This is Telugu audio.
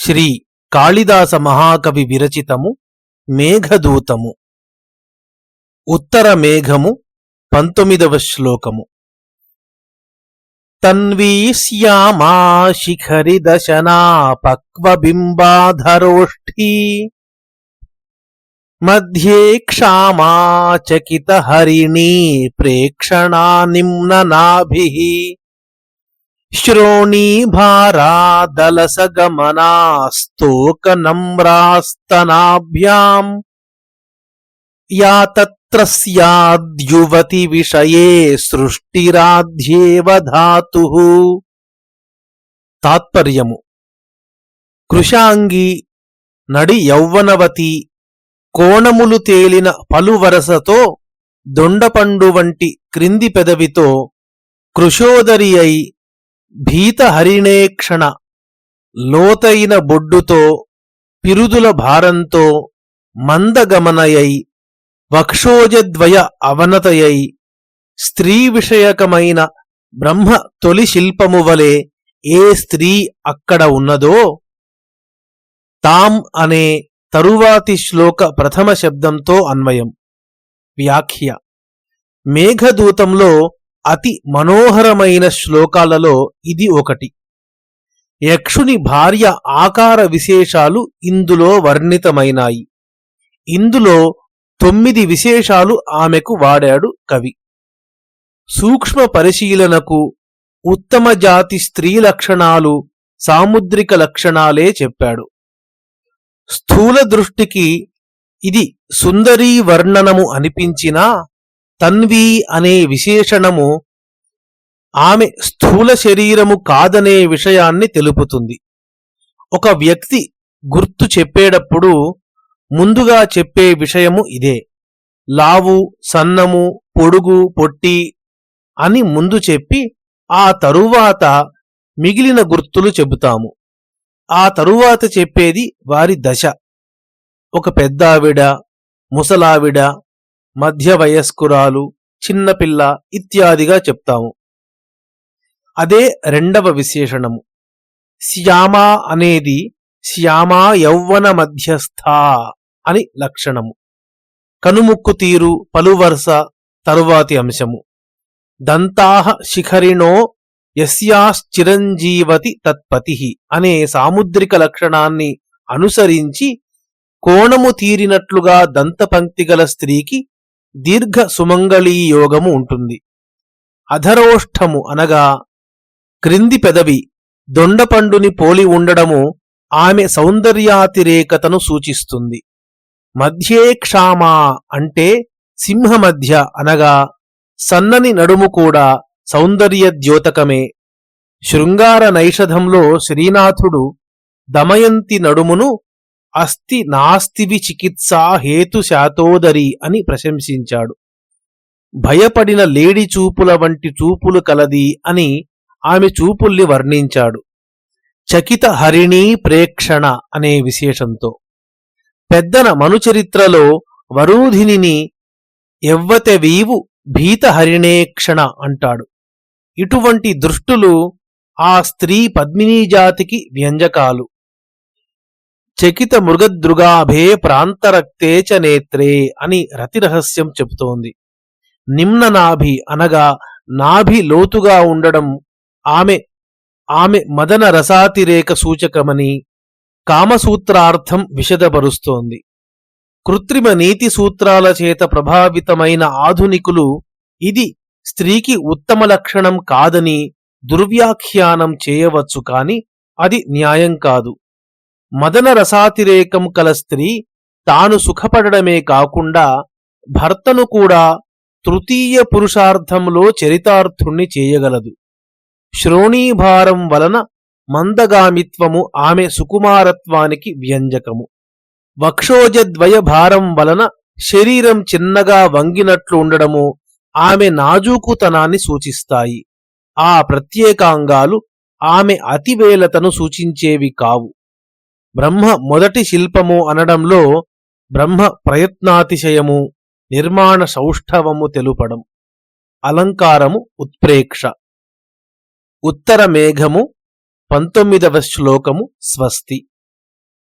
శ్రీ కాళిదాస మహాకవి విరచితము మేఘదూతము. ఉత్తర మేఘము పంతొమ్మిదవ శ్లోకము. తన్వీ శిఖరి దశనా పక్వబింబాధరోష్ఠీ. మధ్యే క్షామా చకిత హరిణీ ప్రేక్షణా నిమ్ననాభిః. श्रोणीभारादलसगमनास्तोकनम्रास्तनाभ्याम् या तत्र स्याद्युवति विषये సృష్టిరాధ్యేవ ధాతుః తాత్పర్యము కృషాంగి నడి యౌవనవతి కోణములు తేలిన పలువరసతో దొండపండు వంటి క్రింది పెదవితో కృశోదరి అయి భీతహరిణేక్షణ లోతైన బొడ్డుతో పిరుదుల భారంతో మందగమనయై వక్షోజద్వయ అవనతయై స్త్రీ విషయకమైన బ్రహ్మ తొలి శిల్పము వలె ఏ స్త్రీ అక్కడ ఉన్నదో? తాం అనే తరువాతి శ్లోక ప్రథమ శబ్దంతో అన్వయం. వ్యాఖ్య. మేఘదూతంలో అతి మనోహరమైన శ్లోకాలలో ఇది ఒకటి. యక్షుని భార్య ఆకార విశేషాలు ఇందులో వర్ణితమైనాయి. ఇందులో తొమ్మిది విశేషాలు ఆమెకు వాడాడు కవి. సూక్ష్మ పరిశీలనకు ఉత్తమ జాతి స్త్రీ లక్షణాలు సాముద్రిక లక్షణాలే చెప్పాడు. స్థూల దృష్టికి ఇది సుందరీ వర్ణనము అనిపించినా తన్వి అనే విశేషణము ఆమె స్థూల శరీరము కాదనే విషయాన్ని తెలుపుతుంది. ఒక వ్యక్తి గుర్తు చెప్పేటప్పుడు ముందుగా చెప్పే విషయము ఇదే. లావు సన్నము పొడుగు పొట్టి అని ముందు చెప్పి ఆ తరువాత మిగిలిన గుర్తులు చెబుతాము. ఆ తరువాత చెప్పేది వారి దశ. ఒక పెద్దావిడ ముసలావిడ మధ్య వయస్కురాలు చిన్నపిల్ల ఇత్యాదిగా చెప్తాము. అదే రెండవ విశేషణము. శ్యామా అనేది శ్యామా యౌవన మధ్యస్థ అని లక్షణము. కనుముక్కు తీరు పలువరుస తరువాతి అంశము. దంతాహ శిఖరిణో యస్యాశ్చిరంజీవతి తత్పతి అనే సాముద్రిక లక్షణాన్ని అనుసరించి కోణము తీరినట్లుగా దంతపంక్తి గల స్త్రీకి దీర్ఘ సుమంగళీ యోగము ఉంటుంది. అధరోష్ఠము అనగా క్రింది పెదవి దొండపండుని పోలి ఉండడము ఆమె సౌందర్యాతిరేకతను సూచిస్తుంది. మధ్యే క్షామా అంటే సింహ మధ్య అనగా సన్నని నడుము కూడా సౌందర్య ద్యోతకమే శృంగార నైషధంలో శ్రీనాథుడు దమయంతి నడుమును అస్థి నాస్తివి చికిత్సా హేతు శాతోదరి అని ప్రశంసించాడు. భయపడిన లేడి చూపుల వంటి చూపులు కలది అని ఆమె చూపుల్ని వర్ణించాడు. చకిత హరిణీ ప్రేక్షణ అనే విశేషంతో. పెద్దన మనుచరిత్రలో వరూధిని ఎవ్వతెవీవు భీత హరిణేక్షణ అంటాడు. ఇటువంటి దృష్టులు ఆ స్త్రీ పద్మినీ జాతికి వ్యంజకాలు. చకిత మృగదృగాభే ప్రాంతరక్తే చ నేత్రే అని రతిరహస్యం చెబుతోంది. నిమ్న నాభి అనగా నాభి లోతుగా ఉండడం ఆమె ఆమె మదన రసాతిరేక సూచకమని కామసూత్రార్థం విషదపరుస్తోంది. కృత్రిమ నీతి సూత్రాల చేత ప్రభావితమైన ఆధునికులు ఇది స్త్రీకి ఉత్తమ లక్షణం కాదని దుర్వ్యాఖ్యానం చేయవచ్చు కాని అది న్యాయం కాదు. మదన రసాతిరేకం కల స్త్రీ తాను సుఖపడమే కాకుండా భర్తను కూడా తృతీయ పురుషార్థంలో చరితార్థుణ్ణి చేయగలదు. శ్రోణీభారం వలన మందగామిత్వము ఆమె సుకుమారత్వానికి వ్యంజకము. వక్షోజద్వయ భారం వలన శరీరం చిన్నగా వంగినట్లు ఉండడము ఆమె నాజూకుతనాన్ని సూచిస్తాయి. ఆ ప్రత్యేకాంగాలు ఆమె అతివేలతను సూచించేవి కావు. బ్రహ్మ మొదటి శిల్పము అనడంలో బ్రహ్మ ప్రయత్నాతిశయము నిర్మాణ సౌష్ఠవము తెలుపడం. అలంకారము ఉత్ప్రేక్ష. ఉత్తర మేఘము పంతొమ్మిదవ శ్లోకము స్వస్తి.